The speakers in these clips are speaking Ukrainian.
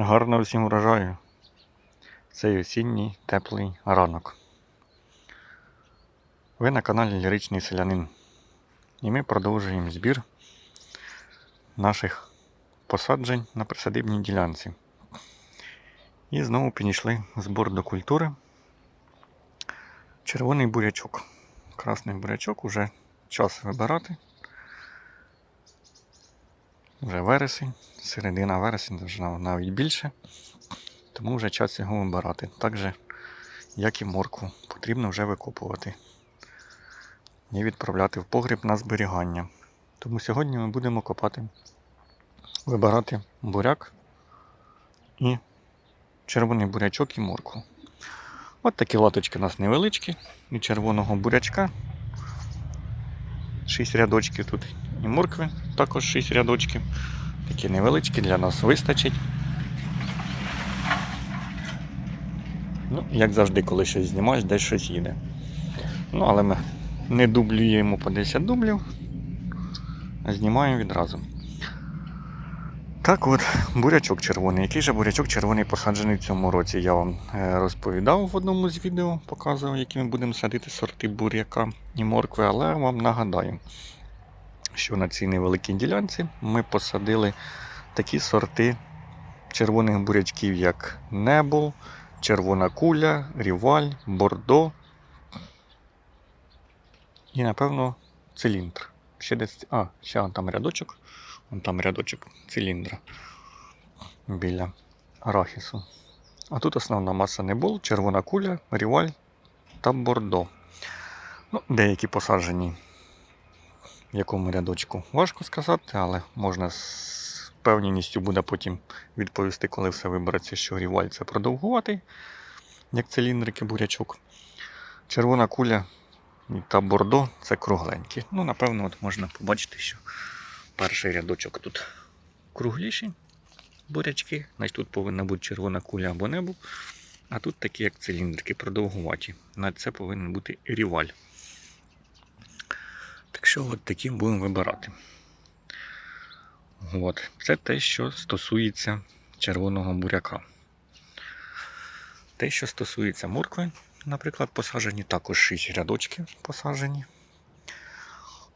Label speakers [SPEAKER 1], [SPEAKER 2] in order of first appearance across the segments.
[SPEAKER 1] Гарного всім врожаю. Цей осінній теплий ранок. Ви на каналі Ліричний Селянин. І ми продовжуємо збір наших посаджень на присадибній ділянці. І знову підійшли збор до культури. Червоний бурячок. Красний бурячок уже час вибирати. Вже вересень, середина вересня, навіть більше. Тому вже час його вибирати. Так же, як і моркву, потрібно вже викопувати і відправляти в погріб на зберігання. Тому сьогодні ми будемо копати, вибирати буряк і червоний бурячок і моркву. От такі латочки у нас невеличкі, і червоного бурячка. 6 рядочків тут і моркви, також 6 рядочків. Такі невеличкі для нас вистачить. Ну, як завжди, коли щось знімаєш, десь щось їде. Ну, але ми не дублюємо по 10 дублів, а знімаємо відразу. Так от, бурячок червоний. Який же бурячок червоний посаджений в цьому році? Я вам е, розповідав в одному з відео, показував, які ми будемо садити сорти буряка і моркви, але вам нагадаю, що на цій невеликій ділянці ми посадили такі сорти червоних бурячків, як Небул, Червона куля, Ріваль, Бордо і, напевно, циліндр. Ще десь. А, ще там рядочок. Вон там рядочок циліндра біля арахісу. А тут основна маса Небул, червона куля, Ріваль та Бордо. Ну, деякі посаджені в якому рядочку важко сказати, але можна з певністю буде потім відповісти, коли все вибереться, що ріваль це продовгуватий, як циліндрики бурячок. Червона куля та бордо це кругленькі. Ну, напевно, от можна побачити, що перший рядочок тут кругліші бурячки, значить тут повинна бути червона куля або небо. А тут такі, як циліндрики, продовгуваті. На це повинен бути ріваль. Так що от таким будемо вибирати. От. Це те, що стосується червоного буряка. Те, що стосується моркви, наприклад, посаджені, також 6 рядочків посаджені.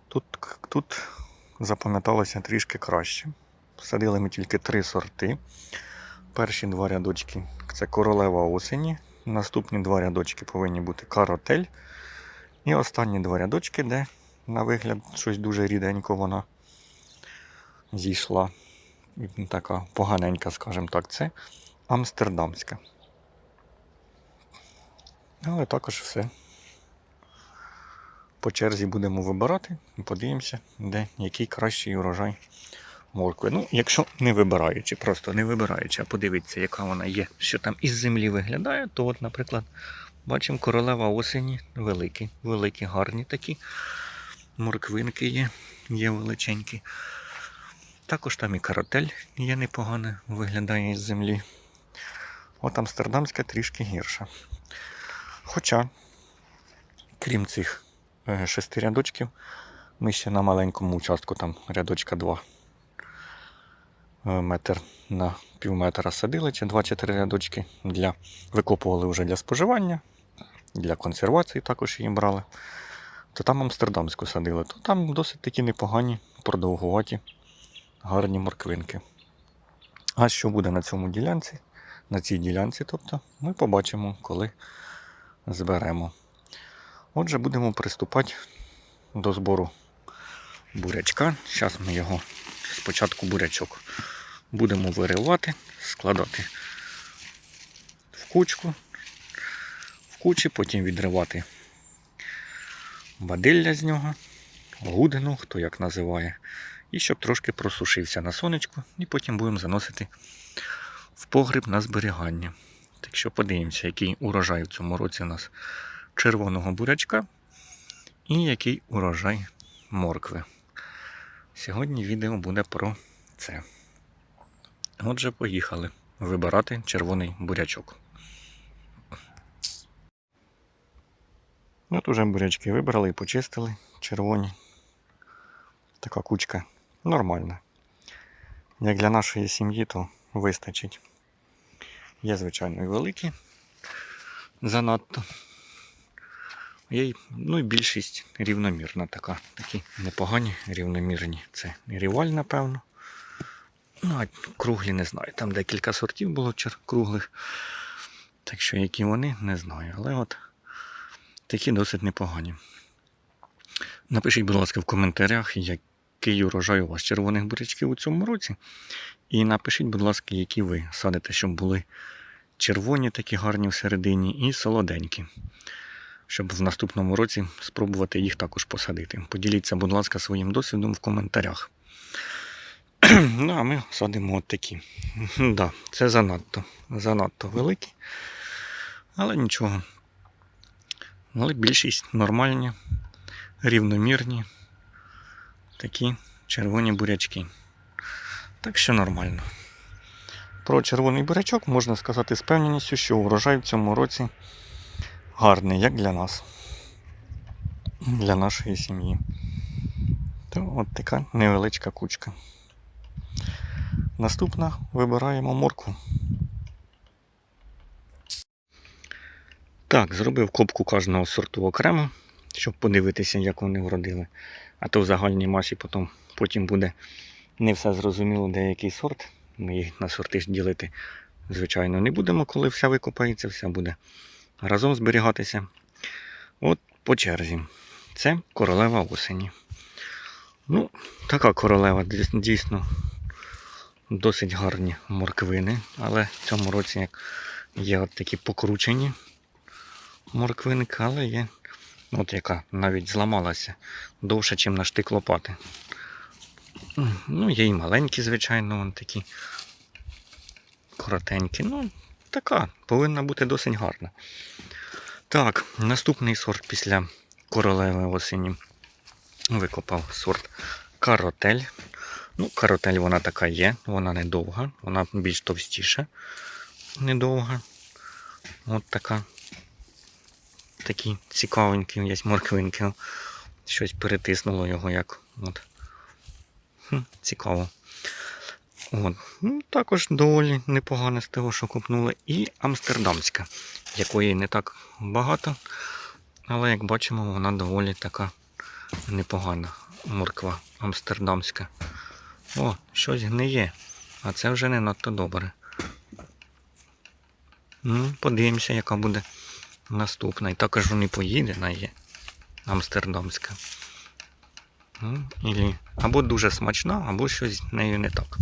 [SPEAKER 1] Тут, тут запам'яталося трішки краще. Посадили ми тільки три сорти. Перші два рядочки це королева осені. Наступні два рядочки повинні бути каротель. І останні два рядочки, де на вигляд щось дуже ріденько вона зійшла. Така поганенька, скажімо так, це амстердамська. Але також все. По черзі будемо вибирати і подивимося, де який кращий урожай моркви. Ну, якщо не вибираючи, просто не вибираючи, а подивитися, яка вона є, що там із землі виглядає, то от, наприклад, бачимо королева осені великі, великі, гарні такі. Морквинки є, є величенькі. Також там і каротель є непогано, виглядає із землі. От Амстердамська трішки гірша. Хоча, крім цих е, шести рядочків, ми ще на маленькому участку, там рядочка 2 метр на пів метра садили, чи 2-4 рядочки для викопували вже для споживання, для консервації також її брали. То там амстердамську садили, то там досить такі непогані, продовгуваті, гарні морквинки. А що буде на цьому ділянці? На цій ділянці, тобто, ми побачимо, коли зберемо. Отже, будемо приступати до збору бурячка. Зараз ми його спочатку бурячок будемо виривати, складати в кучку, в кучі, потім відривати бадилля з нього, гудину, хто як називає, і щоб трошки просушився на сонечку, і потім будемо заносити в погріб на зберігання. Так що подивимося, який урожай в цьому році у нас червоного бурячка і який урожай моркви. Сьогодні відео буде про це. Отже, поїхали вибирати червоний бурячок. От уже бурячки вибрали і почистили червоні. Така кучка нормальна. Як для нашої сім'ї, то вистачить. Є, звичайно, і великі. Занадто. Є, ну і більшість рівномірна така. Такі непогані, рівномірні. Це ріваль, напевно. Ну, а круглі не знаю. Там декілька сортів було круглих. Так що які вони, не знаю. Але от такі досить непогані. Напишіть, будь ласка, в коментарях, який урожай у вас червоних бурячків у цьому році. І напишіть, будь ласка, які ви садите, щоб були червоні, такі гарні всередині, і солоденькі. Щоб в наступному році спробувати їх також посадити. Поділіться, будь ласка, своїм досвідом в коментарях. ну, а ми садимо от такі. да, це занадто, занадто великі. Але нічого. Але більшість нормальні, рівномірні. Такі червоні бурячки. Так що нормально. Про червоний бурячок можна сказати з певненістю, що урожай в цьому році гарний, як для нас, для нашої сім'ї. То от така невеличка кучка. Наступна вибираємо моркву. Так, зробив копку кожного сорту окремо, щоб подивитися, як вони вродили. А то в загальній масі потім, потім буде не все зрозуміло, де який сорт. Ми їх на сорти ділити, звичайно, не будемо, коли вся викопається, вся буде разом зберігатися. От по черзі. Це королева осені. Ну, така королева дійс- дійсно досить гарні морквини, але в цьому році як є такі покручені морквинки, але є от яка навіть зламалася довше, ніж на штик лопати. Ну, є і маленькі, звичайно, вон такі коротенькі. Ну, така, повинна бути досить гарна. Так, наступний сорт після королеви осені викопав сорт каротель. Ну, каротель вона така є, вона не довга, вона більш товстіша, недовга. От така. Такі цікавенькі є морквинки. Щось перетиснуло його як. От. Цікаво. От. Ну, також доволі непогано з того, що купнули. І амстердамська, якої не так багато. Але як бачимо, вона доволі така непогана морква амстердамська. О, щось гниє. А це вже не надто добре. Ну, подивимося, яка буде І також вони поїдена є. Амстердамська. Ну, ілі- Або дуже смачна, або щось з нею не так.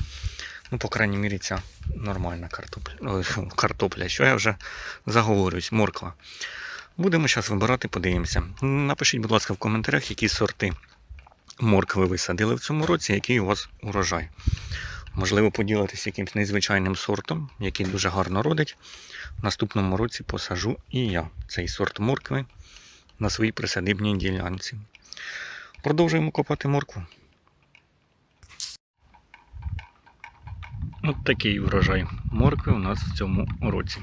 [SPEAKER 1] Ну, по крайній мірі, ця нормальна картопля. Картопля. Що я вже заговорююсь, морква. Будемо зараз вибирати, подивимося. Напишіть, будь ласка, в коментарях, які сорти моркви ви садили в цьому році, який у вас урожай. Можливо, поділитися якимось незвичайним сортом, який дуже гарно родить. В наступному році посажу і я цей сорт моркви на своїй присадибній ділянці. Продовжуємо копати моркву. От такий урожай моркви у нас в цьому році.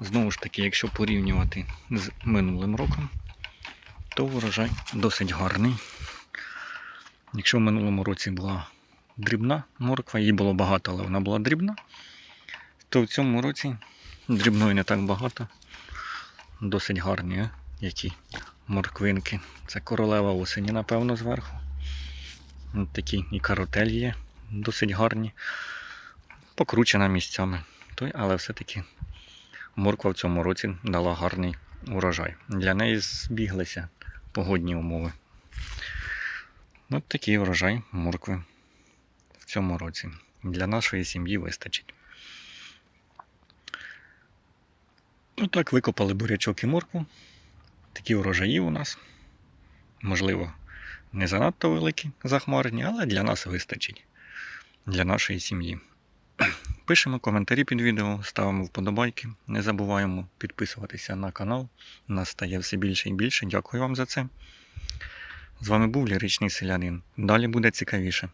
[SPEAKER 1] Знову ж таки, якщо порівнювати з минулим роком, то урожай досить гарний. Якщо в минулому році була дрібна морква, її було багато, але вона була дрібна, то в цьому році дрібної не так багато. Досить гарні, які морквинки. Це королева осені, напевно, зверху. Такі і каротель є, досить гарні. Покручена місцями. Той, але все-таки морква в цьому році дала гарний урожай. Для неї збіглися погодні умови. От такий урожай моркви цьому році. Для нашої сім'ї вистачить. Отак викопали бурячок і моркву. Такі урожаї у нас. Можливо, не занадто великі, захмарні, але для нас вистачить. Для нашої сім'ї. Пишемо коментарі під відео, ставимо вподобайки. Не забуваємо підписуватися на канал. Нас стає все більше і більше. Дякую вам за це. З вами був Ліричний Селянин. Далі буде цікавіше.